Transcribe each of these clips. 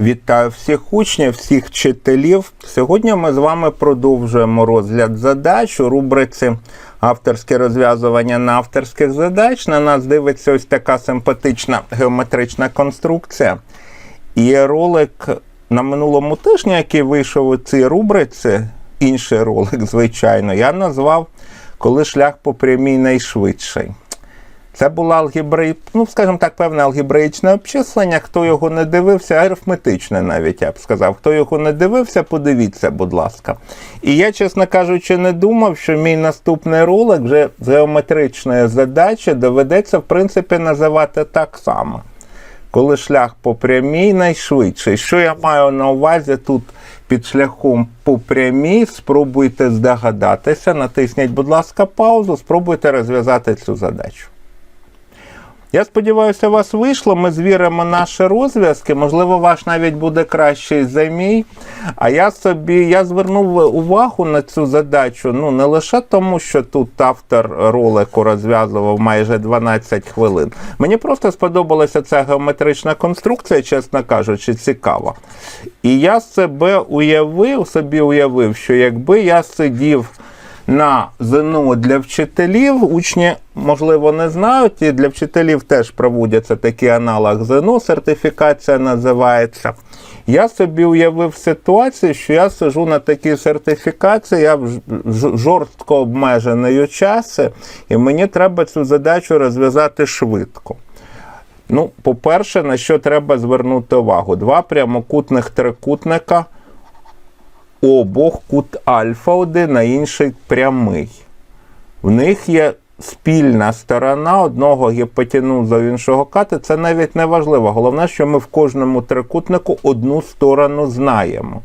Вітаю всіх учнів, всіх вчителів. Сьогодні ми з вами продовжуємо розгляд задач у рубриці Авторське розв'язування на авторських задач. На нас дивиться ось така симпатична геометрична конструкція. І ролик на минулому тижні, який вийшов у цій рубриці, інший ролик, звичайно, я назвав Коли шлях по прямій найшвидший. Це було алгебри, ну, скажімо так, певне алгебраїчне обчислення. Хто його не дивився, арифметичне навіть я б сказав. Хто його не дивився, подивіться, будь ласка. І я, чесно кажучи, не думав, що мій наступний ролик вже з геометричної задачі доведеться, в принципі, називати так само. Коли шлях по прямій найшвидший. Що я маю на увазі тут під шляхом по прямій? Спробуйте здогадатися, натисніть, будь ласка, паузу, спробуйте розв'язати цю задачу. Я сподіваюся, у вас вийшло. Ми звіримо наші розв'язки. Можливо, ваш навіть буде кращий за мій. А я собі я звернув увагу на цю задачу. Ну не лише тому, що тут автор ролику розв'язував майже 12 хвилин. Мені просто сподобалася ця геометрична конструкція, чесно кажучи, цікава. І я себе уявив, собі уявив, що якби я сидів на ЗНО для вчителів. Учні, можливо, не знають, і для вчителів теж проводяться такий аналог ЗНО, сертифікація називається. Я собі уявив ситуацію, що я сижу на такій сертифікації, я в жорстко обмежений у і мені треба цю задачу розв'язати швидко. Ну, по-перше, на що треба звернути увагу? Два прямокутних трикутника обох кут альфа один, а інший прямий. В них є спільна сторона одного гіпотенуза іншого кати. Це навіть не важливо. Головне, що ми в кожному трикутнику одну сторону знаємо.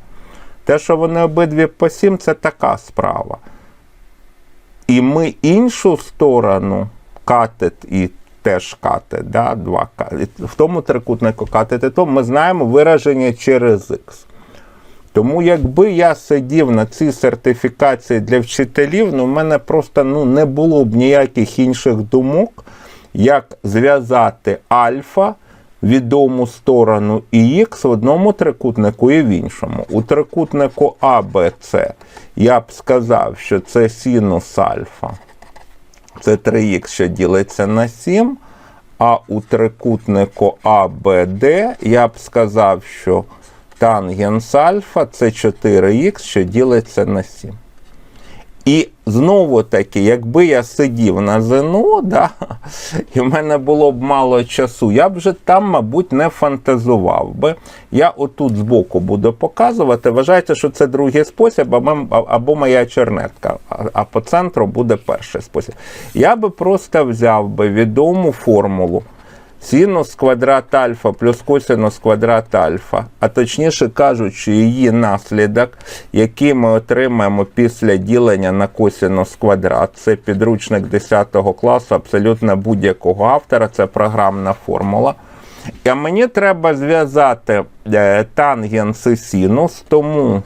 Те, що вони обидві по 7, це така справа. І ми іншу сторону катет і теж катет, да, два катет. в тому трикутнику катет і тому ми знаємо вираження через х. Тому якби я сидів на цій сертифікації для вчителів, ну в мене просто ну, не було б ніяких інших думок, як зв'язати альфа, відому сторону і х в одному трикутнику і в іншому. У трикутнику АБЦ я б сказав, що це синус альфа. Це 3х, що ділиться на 7. А у трикутнику АБД я б сказав, що тангенс альфа це 4х, що ділиться на 7. І знову таки, якби я сидів на ЗНО, да, і в мене було б мало часу, я б вже там, мабуть, не фантазував би. Я отут збоку буду показувати. Вважайте, що це другий спосіб, або, моя чернетка, а по центру буде перший спосіб. Я би просто взяв би відому формулу. Синус квадрат альфа плюс косинус квадрат альфа, а точніше кажучи, її наслідок, який ми отримаємо після ділення на косинус квадрат. Це підручник 10 класу, абсолютно будь-якого автора, це програмна формула. А мені треба зв'язати е, тангенс і синус, тому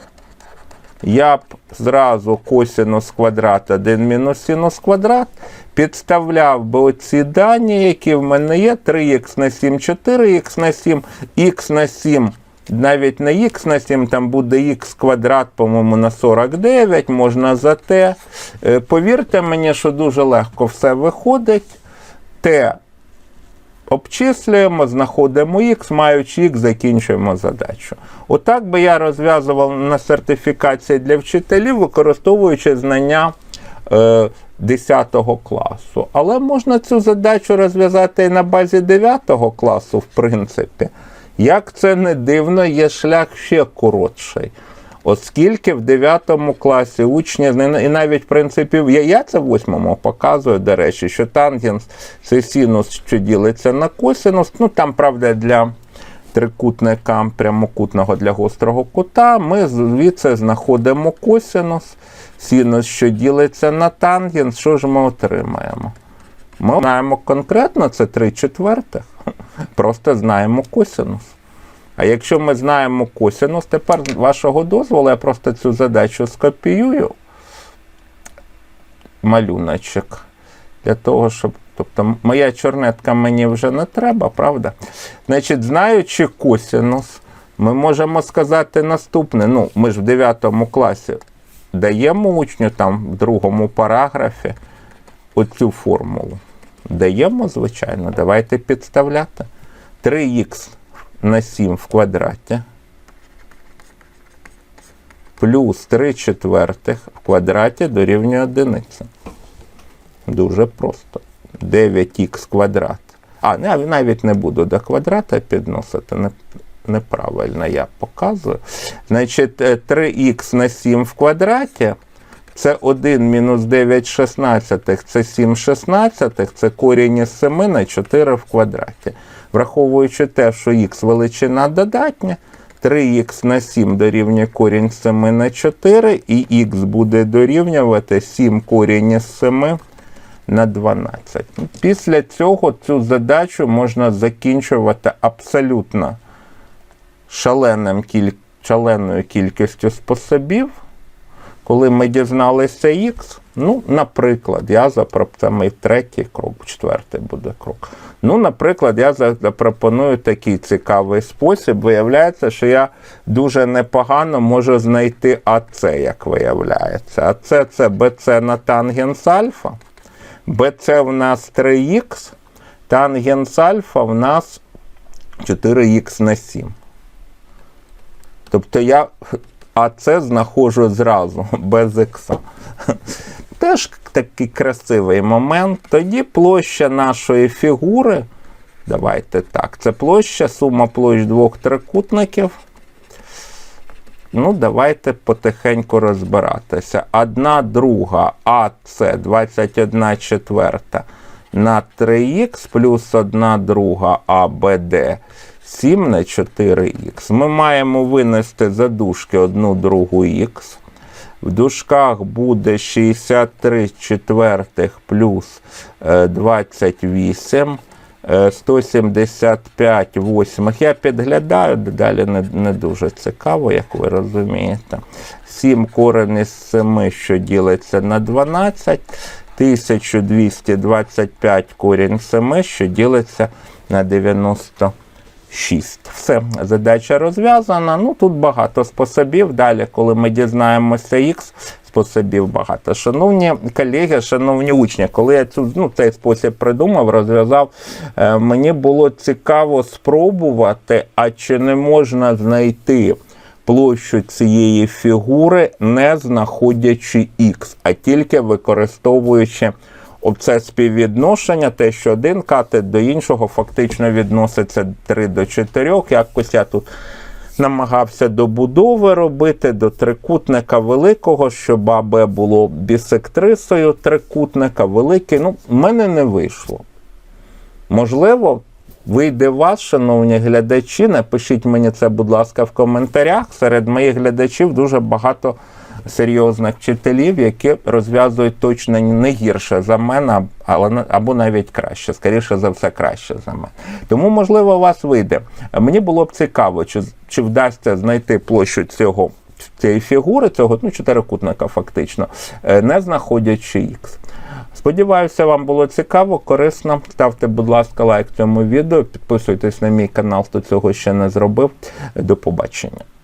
я б зразу косинус квадрат 1 мінус синус квадрат підставляв би оці дані, які в мене є: 3х на 7, 4х на 7, х на 7. Навіть не х на 7, там буде х квадрат, по-моєму, на 49, можна за t. Е, Повірте мені, що дуже легко все виходить. t обчислюємо, знаходимо х, маючи х, закінчуємо задачу. Отак би я розв'язував на сертифікації для вчителів, використовуючи знання е, 10 класу. Але можна цю задачу розв'язати і на базі 9 класу, в принципі. Як це не дивно, є шлях ще коротший. Оскільки в 9 класі учні, і навіть в принципі, я, це в 8 показую, до речі, що тангенс це синус, що ділиться на косинус. Ну там, правда, для трикутника прямокутного для гострого кута, ми звідси знаходимо косинус, синус, що ділиться на тангенс. Що ж ми отримаємо? Ми знаємо конкретно, це 3 четвертих. Просто знаємо косинус. А якщо ми знаємо косинус, тепер вашого дозволу я просто цю задачу скопіюю малюночок. Для того, щоб. Тобто моя чорнетка мені вже не треба, правда? Значить, знаючи косинус, ми можемо сказати наступне. Ну, ми ж в 9 класі даємо учню там в другому параграфі оцю формулу. Даємо, звичайно, давайте підставляти. 3х на 7 в квадраті плюс 3 четвертих в квадраті дорівнює одиниці. Дуже просто. 9х квадрат. А, навіть не буду до квадрата підносити. Не, неправильно я показую. Значить, е, 3х на 7 в квадраті. Це 1 мінус 9 шістнадцятих, це 7 шістнадцятих, це корінь із 7 на 4 в квадраті. Враховуючи те, що х величина додатня, 3х на 7 дорівнює корінь 7 на 4, і х буде дорівнювати 7 корінь із 7 на 12. Після цього цю задачу можна закінчувати абсолютно шаленим шаленою кількістю способів. Коли ми дізналися X, ну, наприклад, я запропоную, третій крок, четвертий буде крок. Ну, наприклад, я запропоную такий цікавий спосіб. Виявляється, що я дуже непогано можу знайти АЦ, як виявляється. АЦ це BC на тангенс альфа. BC в нас 3х, тангенс альфа в нас 4х на 7. Тобто я АЦ знаходжу зразу, без ікса. Теж такий красивий момент. Тоді площа нашої фігури. Давайте так. Це площа, сума площ двох трикутників. Ну, давайте потихеньку розбиратися. Одна друга АЦ 21 четверта на 3х плюс одна друга АБД 7 на 4х. Ми маємо винести за дужки одну другу х. В дужках буде 63 четвертих плюс е, 28. е, 175 восьмих. Я підглядаю, далі не, не дуже цікаво, як ви розумієте. 7 корень із 7, що ділиться на 12. 1225 корінь 7, що ділиться на 90. 6. Все, задача розв'язана. Ну тут багато способів. Далі, коли ми дізнаємося X, способів багато. Шановні колеги, шановні учні, коли я цю, ну, цей спосіб придумав, розв'язав, е, мені було цікаво спробувати, а чи не можна знайти площу цієї фігури, не знаходячи X, а тільки використовуючи Оце співвідношення, те, що один катет до іншого фактично відноситься 3 до 4. Якось я тут намагався до будови робити, до трикутника великого, щоб АБ було бісектрисою трикутника великий. Ну, в мене не вийшло. Можливо, вийде вас, шановні глядачі. Напишіть мені це, будь ласка, в коментарях. Серед моїх глядачів дуже багато серйозних вчителів, які розв'язують точно не гірше за мене, але або навіть краще, скоріше за все, краще за мене. Тому, можливо, у вас вийде. Мені було б цікаво, чи, чи вдасться знайти площу цього. Цієї фігури, цього ну, чотирикутника, фактично, е, не знаходячи х. Сподіваюся, вам було цікаво, корисно. Ставте, будь ласка, лайк цьому відео, підписуйтесь на мій канал, хто цього ще не зробив. До побачення.